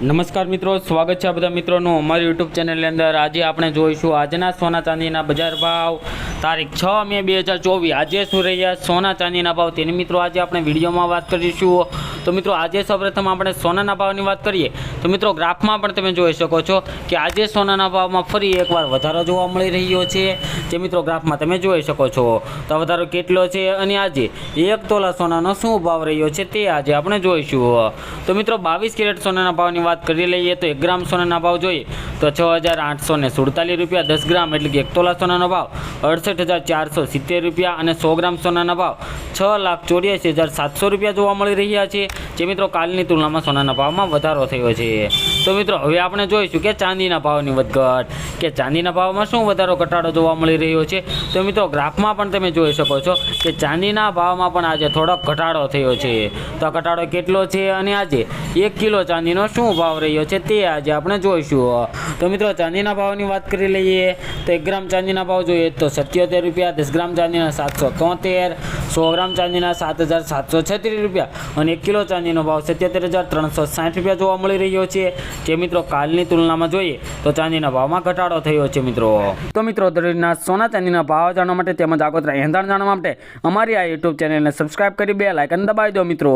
નમસ્કાર મિત્રો, સ્વાગત છે બધા મિત્રોનું અમારી યુટ્યુબ ચેનલની અંદર. આજે આપણે જોઈશું આજના સોના ચાંદીના બજાર ભાવ, તારીખ છ મે બે હજાર ચોવીસ. આજે શું રહ્યા, સોના ચાંદીના ભાવ તેની મિત્રો આજે આપણે વિડીયોમાં વાત કરીશું. તો મિત્રો આજે સૌપ્રથમ આપણે સોનાના ભાવની વાત કરીએ, તો મિત્રો ગ્રાફમાં પણ તમે જોઈ શકો છો કે આજે સોનાના ભાવમાં ફરી એકવાર વધારો જોવા મળી રહ્યો છે, જે મિત્રો ગ્રાફમાં તમે જોઈ શકો છો. તો વધારો કેટલો છે અને આજે એક તોલા સોનાનો શું ભાવ રહ્યો છે તે આજે આપણે જોઈશું. તો મિત્રો બાવીસ કેરેટ સોનાના ભાવની વાત કરી લઈએ તો એક ગ્રામ સોનાના ભાવ જોઈએ તો છ હજાર આઠસો ને સુડતાલીસ રૂપિયા દસ ગ્રામ એટલે કે એક તોલા સોનાનો ભાવ, અડસઠ હજાર ચારસો સિત્તેર રૂપિયા અને સો ગ્રામ સોનાના ભાવ, છ લાખ ચોર્યાસી હજાર સાતસો રૂપિયા જોવા મળી રહ્યા છે. જે મિત્રો, કાલની તુલનામાં સોનાના ભાવમાં વધારો થયો છે. તો મિત્રો, હવે આપણે જોઈશું કે ચાંદીના ભાવની વધઘટ કે ચાંદીના ભાવમાં શું વધારો ઘટાડો જોવા મળી રહ્યો છે. તો મિત્રો, ગ્રાફમાં પણ તમે જોઈ શકો છો કે ચાંદીના ભાવમાં પણ આજે થોડોક ઘટાડો થયો છે. તો આ ઘટાડો કેટલો છે અને આજે એક કિલો ચાંદીનો શું ભાવ રહ્યો છે તે આજે આપણે જોઈશું. તો મિત્રો, ચાંદીના ભાવની વાત કરી લઈએ તો એક ગ્રામ ચાંદીના ભાવ જોઈએ તો સત્યોતેર રૂપિયા, દસ ગ્રામ ચાંદીના સાતસો તોતેર સો ગ્રામ ચાંદીના સાત હજાર સાતસો છત્રીસ રૂપિયા અને એક કિલો ચાંદીનો ભાવ સત્યોતેર હજાર ત્રણસો સાઠ રૂપિયા જોવા મળી રહ્યો છે. જે મિત્રો, કાલની તુલનામાં જોઈએ તો ચાંદીના ભાવમાં ઘટાડો થયો છે મિત્રો. તો મિત્રો દરરોજના સોના ચાંદીના ભાવ જાણવા માટે તેમજ આગોતરા એંધાણ જાણવા માટે અમારી આ યુટ્યુબ ચેનલને સબસ્ક્રાઇબ કરી બે લાઇકન દબાવી દો મિત્રો.